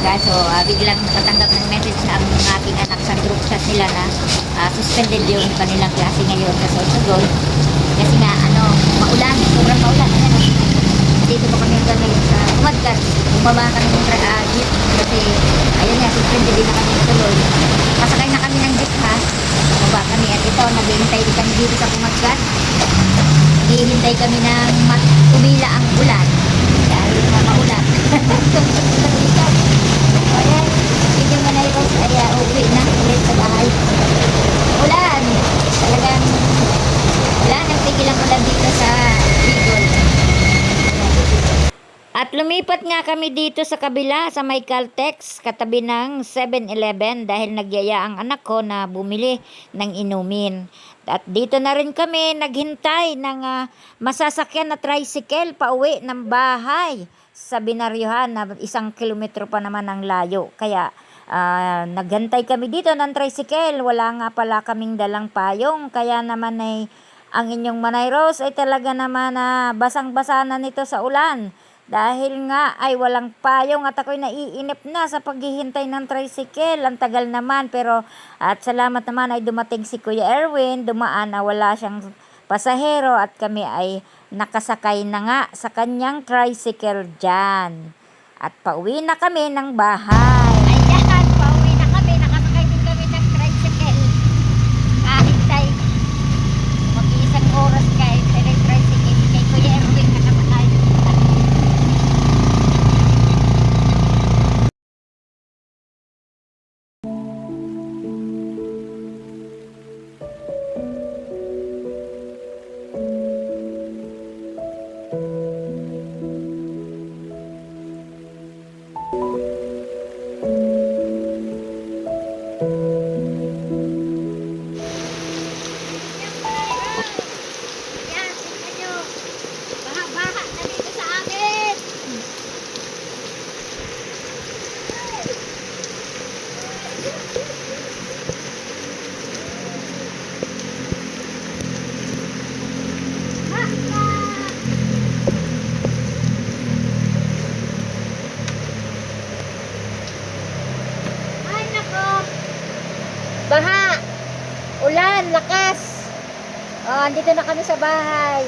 Kaso ah, biglang nakatanggap ng message ang aking anak sa group chat nila na ah, suspended yung kanilang klase ngayon sa Sorsogon. Kasi nga, ano, maulan, sobrang maulan. Ayan, oh. dito pa kami ngayon sa Umadgat. Bumaba kami ng ah, jeep kasi ayun nga, suspended din na kami tuloy. Pasakay na kami ng jeep ha. Bumaba kami at ito, naghihintay din kami dito sa Umadgat. Naghihintay kami ng tumila ang ulan. Let's go. At lumipat nga kami dito sa kabila sa may Caltex katabi ng 7-Eleven dahil nagyaya ang anak ko na bumili ng inumin. At dito na rin kami naghintay ng ah, masasakyan na tricycle pauwi ng bahay sa Binaryuhan na isang kilometro pa naman ang layo. Kaya ah, naghantay kami dito ng tricycle. Wala nga pala kaming dalang payong. Kaya naman ay ang inyong Manay Rose ay talaga naman na basang-basa na nito sa ulan. Dahil nga ay walang payong at ako'y naiinip na sa paghihintay ng tricycle. Ang tagal naman pero at salamat naman ay dumating si Kuya Erwin. Dumaan na wala siyang pasahero at kami ay nakasakay na nga sa kanyang tricycle dyan. At pauwi na kami ng bahay. Ulan, lakas. Oh, andito na kami sa bahay.